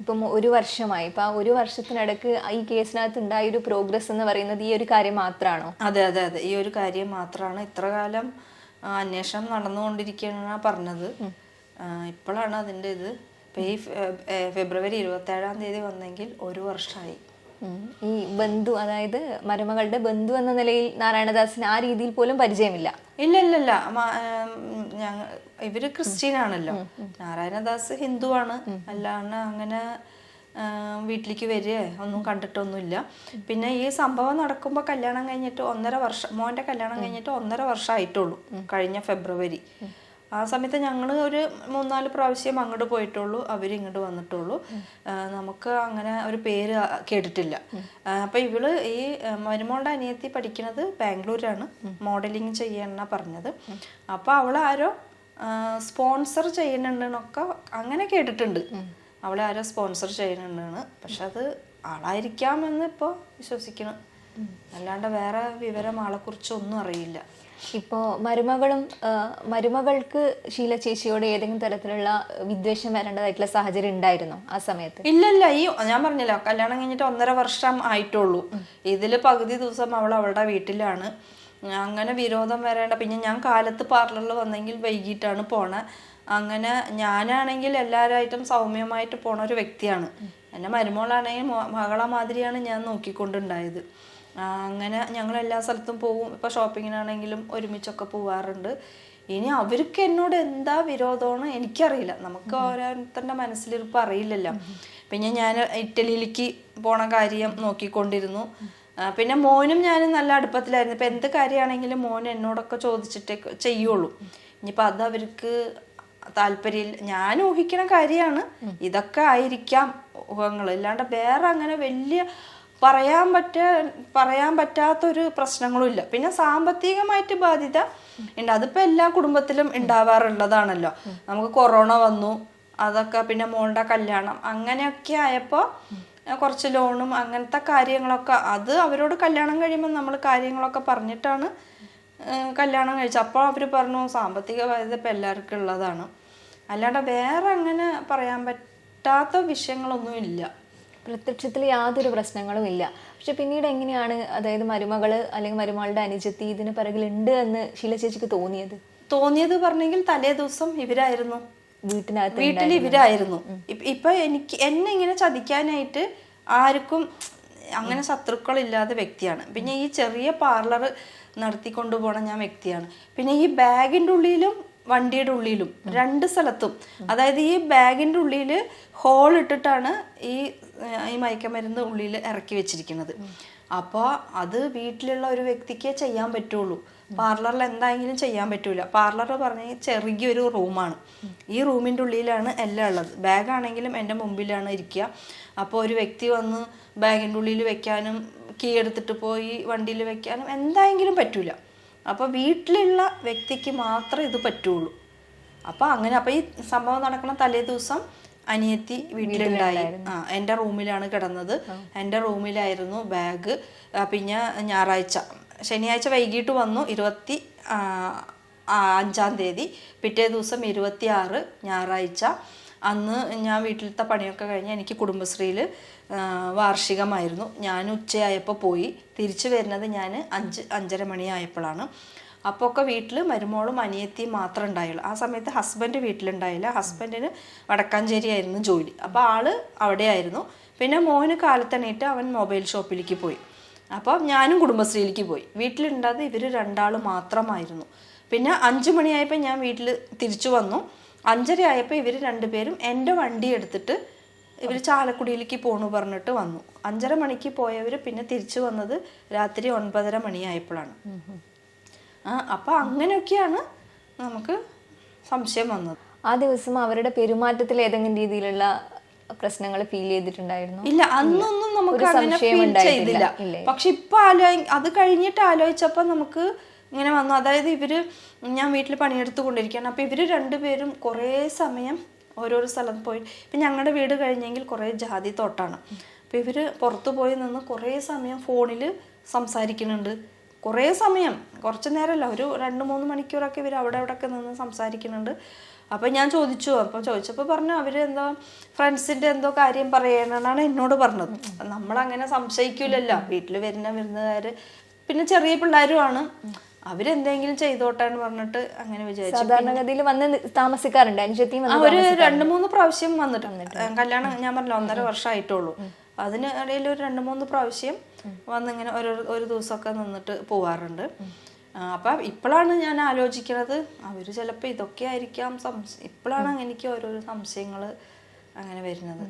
ഇപ്പം ഒരു വർഷമായി. ഇപ്പം ആ ഒരു വർഷത്തിനിടക്ക് ഈ കേസിനകത്ത് ഉണ്ടായ ഒരു പ്രോഗ്രസ് എന്ന് പറയുന്നത് ഈ ഒരു കാര്യം മാത്രമാണോ അതെ അതെ അതെ. ഈ ഒരു കാര്യം മാത്രമാണ് ഇത്ര കാലം അന്വേഷണം നടന്നുകൊണ്ടിരിക്കുകയാണ് പറഞ്ഞത്. ഇപ്പോഴാണ് അതിന്റെ ഇത്. ഇപ്പം ഈ ഫെബ്രുവരി ഇരുപത്തേഴാം തീയതി വന്നെങ്കിൽ ഒരു വർഷമായി. ഈ ബന്ധു അതായത് മരുമകളുടെ ബന്ധു എന്ന നിലയിൽ നാരായണദാസിന് ആ രീതിയിൽ പോലും പരിചയമില്ല. ഇല്ല ഇല്ല ഇല്ല ഇവർ ക്രിസ്ത്യൻ ആണല്ലോ നാരായണദാസ് ഹിന്ദുവാണ്. അല്ലാണ്ട് അങ്ങനെ വീട്ടിലേക്ക് വരിക ഒന്നും കണ്ടിട്ടൊന്നുമില്ല. പിന്നെ ഈ സംഭവം നടക്കുമ്പോൾ കല്യാണം കഴിഞ്ഞിട്ട് ഒന്നര വർഷം മോന്റെ കല്യാണം കഴിഞ്ഞിട്ട് ഒന്നര വർഷം ആയിട്ടുള്ളൂ കഴിഞ്ഞ ഫെബ്രുവരി. ആ സമയത്ത് ഞങ്ങൾ ഒരു മൂന്നാൽ പ്രാവശ്യം അങ്ങോട്ട് പോയിട്ടുള്ളൂ അവർ ഇങ്ങോട്ട് വന്നിട്ടുള്ളൂ. നമുക്ക് അങ്ങനെ ഒരു പേര് കേട്ടിട്ടില്ല. അപ്പം ഇവൾ ഇവൾ ഈ മരുമോളുടെ അനിയത്തി പഠിക്കുന്നത് ബാംഗ്ലൂരാണ്. മോഡലിംഗ് ചെയ്യാനാ പറഞ്ഞത്. അപ്പോൾ അവൾ ആരോ സ്പോൺസർ ചെയ്യുന്നുണ്ടെന്നൊക്കെ അങ്ങനെ കേട്ടിട്ടുണ്ട്. അവളെ ആരോ സ്പോൺസർ ചെയ്യുന്നുണ്ടെന്ന്. പക്ഷെ അത് ആളായിരിക്കാമെന്ന് ഇപ്പോൾ വിശ്വസിക്കണം അല്ലാണ്ട് വേറെ വിവരം ആളെക്കുറിച്ച് ഒന്നും അറിയില്ല. ഇപ്പോൾ മരുമകളും മരുമകൾക്ക് ശീല ചേച്ചിയോട് ഏതെങ്കിലും തരത്തിലുള്ള വിദ്വേഷം വരേണ്ടതായിട്ടുള്ള സാഹചര്യം ഉണ്ടായിരുന്നോ ആ സമയത്ത്? ഇല്ലല്ല ഇല്ല ഈ ഞാൻ പറഞ്ഞല്ലോ കല്യാണം കഴിഞ്ഞിട്ട് ഒന്നര വർഷം ആയിട്ടുള്ളൂ. ഇതിൽ പകുതി ദിവസം അവൾ അവളുടെ വീട്ടിലാണ്. അങ്ങനെ വിരോധം വരേണ്ട പിന്നെ ഞാൻ കാലത്ത് പാർലറിൽ വന്നെങ്കിൽ വൈകിട്ടാണ് പോണേ. അങ്ങനെ ഞാനാണെങ്കിൽ എല്ലാവരായിട്ടും സൗമ്യമായിട്ട് പോണ ഒരു വ്യക്തിയാണ്. എന്റെ മരുമോളാണെങ്കിൽ മകളെ മാതിരിയാണ് ഞാൻ നോക്കിക്കൊണ്ടുണ്ടായത്. അങ്ങനെ ഞങ്ങൾ എല്ലാ സ്ഥലത്തും പോവും ഇപ്പോൾ ഷോപ്പിങ്ങിനാണെങ്കിലും ഒരുമിച്ചൊക്കെ പോവാറുണ്ട്. ഇനി അവർക്ക് എന്നോട് എന്താ വിരോധമാണ് എനിക്കറിയില്ല. നമുക്ക് ഓരോരുത്തരുടെ മനസ്സിലിരിപ്പ് അറിയില്ലല്ലോ. പിന്നെ ഞാൻ ഇറ്റലിയിലേക്ക് പോണ കാര്യം നോക്കിക്കൊണ്ടിരുന്നു. പിന്നെ മോനും ഞാനും നല്ല അടുപ്പത്തിലായിരുന്നു. ഇപ്പം എന്ത് കാര്യമാണെങ്കിലും മോൻ എന്നോടൊക്കെ ചോദിച്ചിട്ടേ ചെയ്യുള്ളൂ. ഇനിയിപ്പോൾ അത് അവർക്ക് താല്പര്യം ഞാൻ ഊഹിക്കണ കാര്യമാണ്. ഇതൊക്കെ ആയിരിക്കാം. ഊഹങ്ങൾ. അല്ലാണ്ട് വേറെ അങ്ങനെ വലിയ പറയാൻ പറ്റ പറയാൻ പറ്റാത്തൊരു പ്രശ്നങ്ങളും ഇല്ല. പിന്നെ സാമ്പത്തികമായിട്ട് ബാധ്യത ഉണ്ട് അതിപ്പോൾ എല്ലാ കുടുംബത്തിലും ഉണ്ടാവാറുള്ളതാണല്ലോ നമുക്ക് കൊറോണ വന്നു. അതൊക്കെ പിന്നെ മോളുടെ കല്യാണം അങ്ങനെയൊക്കെ ആയപ്പോൾ കുറച്ച് ലോണും അങ്ങനത്തെ കാര്യങ്ങളൊക്കെ അത് അവരോട് കല്യാണം കഴിയുമ്പോൾ നമ്മൾ കാര്യങ്ങളൊക്കെ പറഞ്ഞിട്ടാണ് കല്യാണം കഴിച്ചത്. അപ്പോൾ അവർ പറഞ്ഞു സാമ്പത്തിക ബാധ്യത ഇപ്പം എല്ലാവർക്കും ഉള്ളതാണ്. അല്ലാണ്ട് വേറെ അങ്ങനെ പറയാൻ പറ്റാത്ത വിഷയങ്ങളൊന്നും ഇല്ല പ്രത്യക്ഷത്തിൽ യാതൊരു പ്രശ്നങ്ങളും ഇല്ല പക്ഷെ പിന്നീട് എങ്ങനെയാണ് അതായത് മരുമകൾ അല്ലെങ്കിൽ മരുമകളുടെ അനുജത്തി ഇതിന് പിറകിലുണ്ട് എന്ന് ശീല ചേച്ചിക്ക് തോന്നിയത്? തോന്നിയത് പറഞ്ഞെങ്കിൽ തലേ ദിവസം ഇവരായിരുന്നു. വീട്ടിനകത്ത് വീട്ടിൽ ഇവരായിരുന്നു. ഇപ്പ- ഇപ്പൊ എനിക്ക് എന്നെ ഇങ്ങനെ ചതിക്കാനായിട്ട് ആർക്കും അങ്ങനെ ശത്രുക്കളില്ലാത്ത വ്യക്തിയാണ്. പിന്നെ ഈ ചെറിയ പാർലർ നടത്തിക്കൊണ്ടു പോണ ഞാൻ വ്യക്തിയാണ്. പിന്നെ ഈ ബാഗിന്റെ ഉള്ളിലും വണ്ടിയുടെ ഉള്ളിലും രണ്ട് സ്ഥലത്തും. അതായത് ഈ ബാഗിന്റെ ഉള്ളിൽ ഹോൾ ഇട്ടിട്ടാണ് ഈ ഈ മയക്കമരുന്ന് ഉള്ളിൽ ഇറക്കി വെച്ചിരിക്കുന്നത്. അപ്പോൾ അത് വീട്ടിലുള്ള ഒരു വ്യക്തിക്കേ ചെയ്യാൻ പറ്റുള്ളൂ. പാർലറിൽ എന്തായെങ്കിലും ചെയ്യാൻ പറ്റൂല. പാർലർ പറഞ്ഞാൽ ചെറിയൊരു റൂമാണ്. ഈ റൂമിന്റെ ഉള്ളിലാണ് എല്ലാം ഉള്ളത്. ബാഗാണെങ്കിലും എന്റെ മുമ്പിലാണ് ഇരിക്കുക. അപ്പോൾ ഒരു വ്യക്തി വന്ന് ബാഗിന്റെ ഉള്ളിൽ വെക്കാനും കീ എടുത്തിട്ട് പോയി വണ്ടിയിൽ വെക്കാനും എന്തായെങ്കിലും പറ്റൂല. അപ്പോൾ വീട്ടിലുള്ള വ്യക്തിക്ക് മാത്രമേ ഇത് പറ്റുള്ളൂ. അപ്പോൾ അങ്ങനെ അപ്പോൾ ഈ സംഭവം നടക്കുന്ന തലേ ദിവസം അനിയത്തി വീട്ടിലുണ്ടായി. ആ എന്റെ റൂമിലാണ് കിടന്നത്. എന്റെ റൂമിലായിരുന്നു ബാഗ്. പിന്നെ ഞായറാഴ്ച ശനിയാഴ്ച വൈകിട്ട് വന്നു ഇരുപത്തി അഞ്ചാം തീയതി. പിറ്റേ ദിവസം ഇരുപത്തി ആറ് ഞായറാഴ്ച. അന്ന് ഞാൻ വീട്ടിലത്തെ പണിയൊക്കെ കഴിഞ്ഞ് എനിക്ക് കുടുംബശ്രീയിൽ വാർഷികമായിരുന്നു. ഞാൻ ഉച്ചയായപ്പോൾ പോയി. തിരിച്ചു വരുന്നത് ഞാൻ അഞ്ച് അഞ്ചര മണിയായപ്പോഴാണ് അപ്പോൾ ഒക്കെ വീട്ടിൽ മരുമോളും അനിയത്തിയും മാത്രം ഉണ്ടായുള്ളൂ. ആ സമയത്ത് ഹസ്ബൻഡ് വീട്ടിലുണ്ടായില്ല. ഹസ്ബൻഡിന് വടക്കാഞ്ചേരി ആയിരുന്നു ജോലി. അപ്പോൾ ആൾ അവിടെയായിരുന്നു. പിന്നെ മോന് കാലത്തണീറ്റ് അവൻ മൊബൈൽ ഷോപ്പിലേക്ക് പോയി. അപ്പോൾ ഞാനും കുടുംബശ്രീയിലേക്ക് പോയി. വീട്ടിലുണ്ടായത് ഇവർ രണ്ടാൾ മാത്രമായിരുന്നു. പിന്നെ അഞ്ച് മണിയായപ്പോൾ ഞാൻ വീട്ടിൽ തിരിച്ചു വന്നു. അഞ്ചര ആയപ്പോൾ ഇവർ രണ്ടുപേരും എന്റെ വണ്ടി എടുത്തിട്ട് ഇവർ ചാലക്കുടിയിലേക്ക് പോണു പറഞ്ഞിട്ട് വന്നു. അഞ്ചര മണിക്ക് പോയവർ പിന്നെ തിരിച്ചു വന്നത് രാത്രി ഒൻപതര മണിയായപ്പോഴാണ്. ആ അപ്പൊ അങ്ങനെയൊക്കെയാണ് നമുക്ക് സംശയം വന്നത്. ആ ദിവസം അവരുടെ പെരുമാറ്റത്തിൽ ഏതെങ്കിലും രീതിയിലുള്ള പ്രശ്നങ്ങൾ ഫീൽ ചെയ്തിട്ടുണ്ടായിരുന്നു? ഇല്ല അന്നൊന്നും നമുക്ക് അങ്ങനെ ഫീൽ ചെയ്തില്ല? പക്ഷെ ഇപ്പൊ ആലോ അത് കഴിഞ്ഞിട്ട് ആലോചിച്ചപ്പോ നമുക്ക് ഇങ്ങനെ വന്നു. അതായത് ഇവർ ഞാൻ വീട്ടിൽ പണിയെടുത്തു കൊണ്ടിരിക്കുകയാണ് അപ്പോൾ ഇവർ രണ്ടുപേരും കുറേ സമയം ഓരോരോ സ്ഥലത്ത് പോയി. ഇപ്പം ഞങ്ങളുടെ വീട് കഴിഞ്ഞെങ്കിൽ കുറേ ജാതി തോട്ടാണ്. അപ്പോൾ ഇവർ പുറത്ത് പോയി നിന്ന് കുറേ സമയം ഫോണിൽ സംസാരിക്കുന്നുണ്ട്. കുറേ സമയം. കുറച്ച് നേരമല്ല ഒരു രണ്ട് മൂന്ന് മണിക്കൂറൊക്കെ ഇവർ അവിടെ അവിടെയൊക്കെ നിന്ന് സംസാരിക്കുന്നുണ്ട്. അപ്പോൾ ഞാൻ ചോദിച്ചു. അപ്പോൾ ചോദിച്ചപ്പോൾ പറഞ്ഞു അവർ എന്തോ ഫ്രണ്ട്സിന്റെ എന്തോ കാര്യം പറയണമെന്നാണ് എന്നോട് പറഞ്ഞത്. നമ്മളങ്ങനെ സംശയിക്കില്ലല്ലോ വീട്ടിൽ വരുന്ന വിരുന്നുകാര്. പിന്നെ ചെറിയ പിള്ളേരുമാണ്. അവരെന്തെങ്കിലും ചെയ്തോട്ടെ എന്ന് പറഞ്ഞിട്ട് അങ്ങനെ വിചാരിച്ചു. സാധാരണഗതിയിൽ വന്ന് താമസിക്കാറുണ്ട് അനുജത്തിയും വന്ന് ഒരു രണ്ട് മൂന്ന് പ്രാവശ്യം വന്നിട്ടുണ്ട് കല്യാണം ഞാൻ പറഞ്ഞില്ല ഒന്നര വർഷം ആയിട്ടുള്ളൂ അതിന് ഇടയിൽ ഒരു രണ്ട് മൂന്ന് പ്രാവശ്യം വന്നിങ്ങനെ ഒരു ഒരു ദിവസമൊക്കെ നിന്നിട്ട് പോവാറുണ്ട്. അപ്പൊ ഇപ്പോഴാണ് ഞാൻ ആലോചിക്കുന്നത് അവർ ചിലപ്പോ ഇതൊക്കെ ആയിരിക്കാം സംശയം ഇപ്പോഴാണ് എനിക്ക് ഓരോരോ സംശയങ്ങൾ അങ്ങനെ വരുന്നത്.